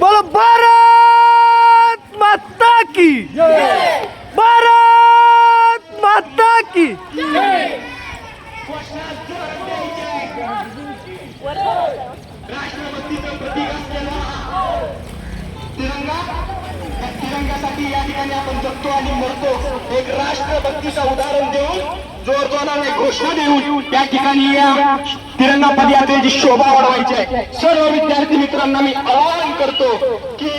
बोलो भारत माता की। भारत माता की। राष्ट्रभक्तीचं तिरंगासाठी या ठिकाणी आपण जगतो आणि मरतो. एक राष्ट्रभक्तीचं उदाहरण देऊन जोर घोषणा देऊन या ठिकाणी या तिरंगा पदयात्रेची शोभा वाढवायची आहे. सर्व विद्यार्थी मित्रांना मी आवाहन करतो की